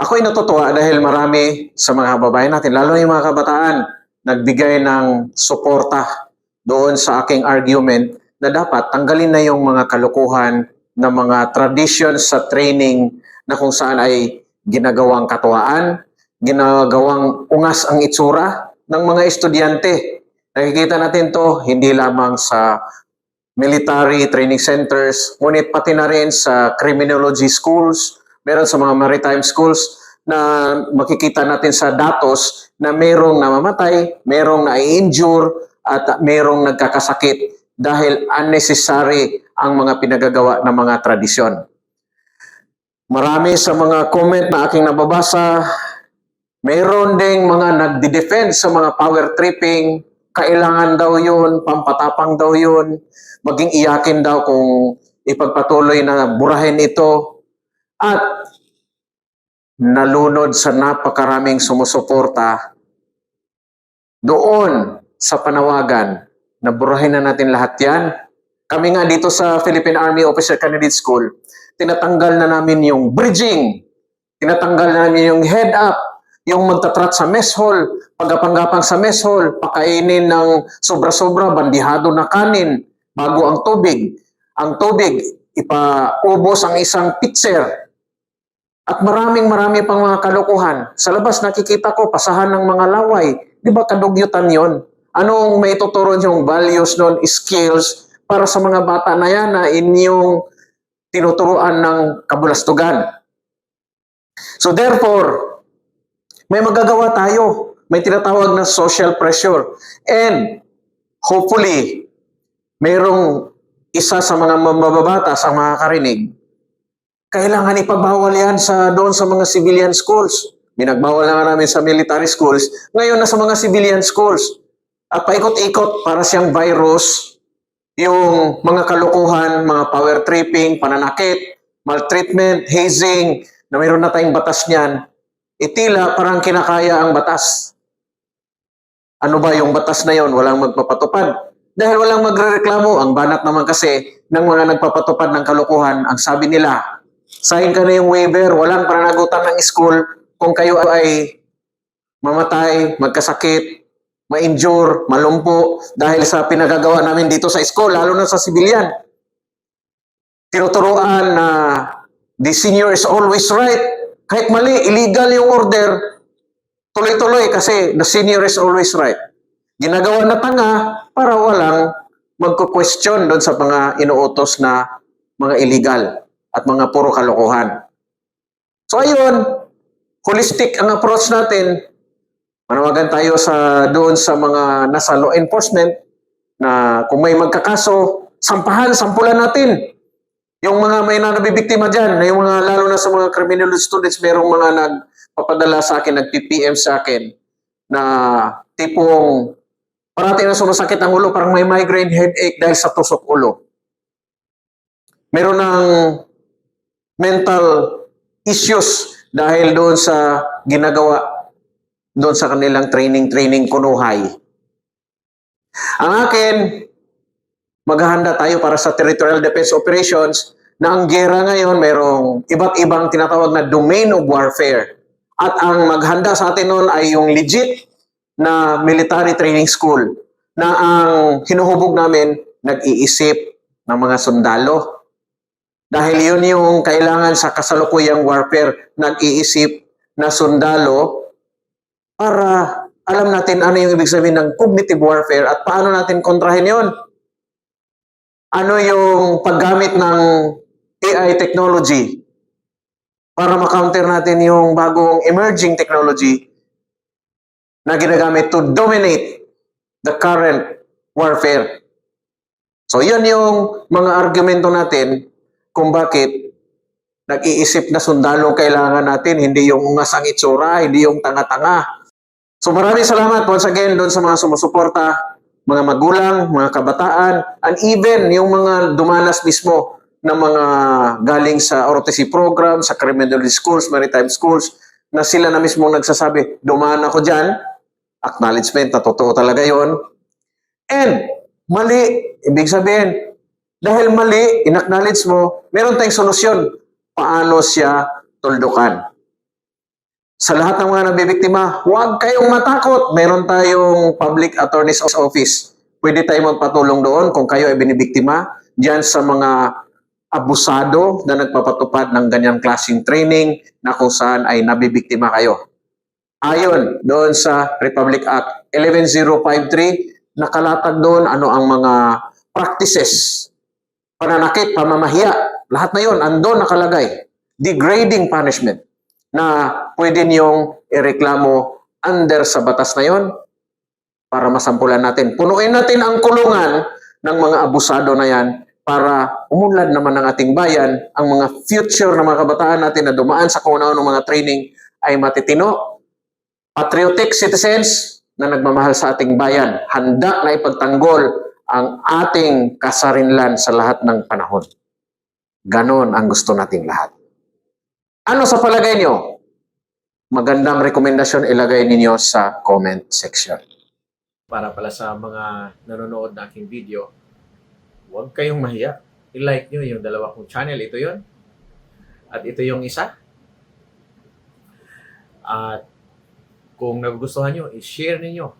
Ako'y natutuwa dahil marami sa mga kababayan natin, lalo yung mga kabataan, nagbigay ng suporta doon sa aking argument na dapat tanggalin na yung mga kalukuhan na mga traditions sa training na kung saan ay ginagawang katuwaan, ginagawang ungas ang itsura ng mga estudyante. Nakikita natin to hindi lamang sa military training centers, ngunit pati na rin sa criminology schools, meron sa mga maritime schools na makikita natin sa datos na merong namamatay, merong na-injure, at merong nagkakasakit dahil unnecessary ang mga pinagagawa ng mga tradisyon. Marami sa mga comment na aking nababasa, meron ding mga nagdi-defend sa mga power tripping, kailangan daw yun, pampatapang daw yun, maging iyakin daw kung ipagpatuloy na burahin ito. At nalunod sa napakaraming sumusuporta doon sa panawagan na burahin na natin lahat yan. Kami nga dito sa Philippine Army Officer Candidate School, tinatanggal na namin yung bridging, tinatanggal na namin yung head up, yung magtatrat sa mess hall, pagapang-gapang sa mess hall, pakainin ng sobra-sobra, bandihado na kanin, bago ang tubig. Ang tubig, ipaubos ang isang pitcher. At maraming marami pang mga kalokohan. Sa labas nakikita ko, pasahan ng mga laway. Di ba kadugyutan yon? Anong may tuturo yung values nun, skills, para sa mga bata na yan na inyong tinuturuan ng kabulastugan. So therefore, may magagawa tayo. May tinatawag na social pressure. And hopefully, mayroong isa sa mga mababata sa mga karinig, kailangan ipagbawal yan sa, doon sa mga civilian schools. Binagbawal na nga namin sa military schools, ngayon na sa mga civilian schools. At paikot-ikot para siyang virus, yung mga kalukuhan, mga power tripping, pananakit, maltreatment, hazing, na mayroon na tayong batas niyan, itila parang kinakaya ang batas. Ano ba yung batas na yon? Walang magpapatupad. Dahil walang magrereklamo, ang banat naman kasi ng mga nagpapatupad ng kalukuhan, ang sabi nila, sign ka na yung waiver, walang pananagutan ng school kung kayo ay mamatay, magkasakit, ma-injure, malumpo dahil sa pinagagawa namin dito sa school, lalo na sa civilian. Tinuturoan na the senior is always right. Kahit mali, illegal yung order, tuloy-tuloy kasi the senior is always right. Ginagawa na tanga para walang magko-question doon sa mga inuutos na mga illegal at mga puro kalokohan. So ayun, holistic ang approach natin. Manawagan tayo sa doon sa mga nasa law enforcement na kung may magkakaso, sampahan, sampulan natin. Yung mga may na nabibiktima dyan, yung mga lalo na sa mga criminal students, merong mga nagpapadala sa akin, nag-PPM sa akin, na tipong parati na sumasakit ang ulo, parang may migraine headache dahil sa tusok ulo. Meron ng mental issues dahil doon sa ginagawa doon sa kanilang training-training kunuhay. Ang akin, maghahanda tayo para sa territorial defense operations na ang gera ngayon merong iba't ibang tinatawag na domain of warfare. At ang maghanda sa atin noon ay yung legit na military training school na ang hinuhubog namin nag-iisip ng mga sundalo. Dahil yun yung kailangan sa kasalukuyang warfare, nag-iisip na sundalo para alam natin ano yung ibig sabihin ng cognitive warfare at paano natin kontrahin yon. Ano yung paggamit ng AI technology para makounter natin yung bagong emerging technology na ginagamit to dominate the current warfare. So yan yung mga argumento natin kung bakit nag-iisip na sundalo kailangan natin, hindi yung ungas ang itsura, hindi yung tanga-tanga. So maraming salamat once again doon sa mga sumusuporta, mga magulang, mga kabataan, and even yung mga dumanas mismo na mga galing sa ROTC program, sa criminal schools, maritime schools, na sila na mismo nagsasabi, dumaan ako dyan, acknowledgement na totoo talaga yon And mali, ibig sabihin, dahil mali, inacknowledge mo, meron tayong solusyon. Paano siya tuldukan? sa lahat ng mga nabibiktima, huwag kayong matakot. Meron tayong Public Attorney's Office. Pwede tayong magpatulong doon kung kayo ay binibiktima diyan sa mga abusado na nagpapatupad ng ganyang klaseng training na kung saan ay nabibiktima kayo. Ayon doon sa Republic Act 11053, nakalatag doon ano ang mga practices, pananakit, pamamahiya, lahat na yon andon nakalagay. Degrading punishment na pwede niyong ireklamo under sa batas na yon para masampulan natin. Punuin natin ang kulungan ng mga abusado na yan para umunlad naman ng ating bayan, ang mga future na mga kabataan natin na dumaan sa kung ano ng mga training ay matitino, patriotic citizens na nagmamahal sa ating bayan, handa na ipagtanggol ang ating kasarinlan sa lahat ng panahon. Ganon ang gusto nating lahat. Ano sa palagay nyo? Magandang rekomendasyon ilagay ninyo sa comment section. para pala sa mga nanonood ng aking video, huwag kayong mahiya. I-like nyo yung dalawa kong channel. Ito yon At ito yung isa. At kung nagugustuhan nyo, i-share ninyo.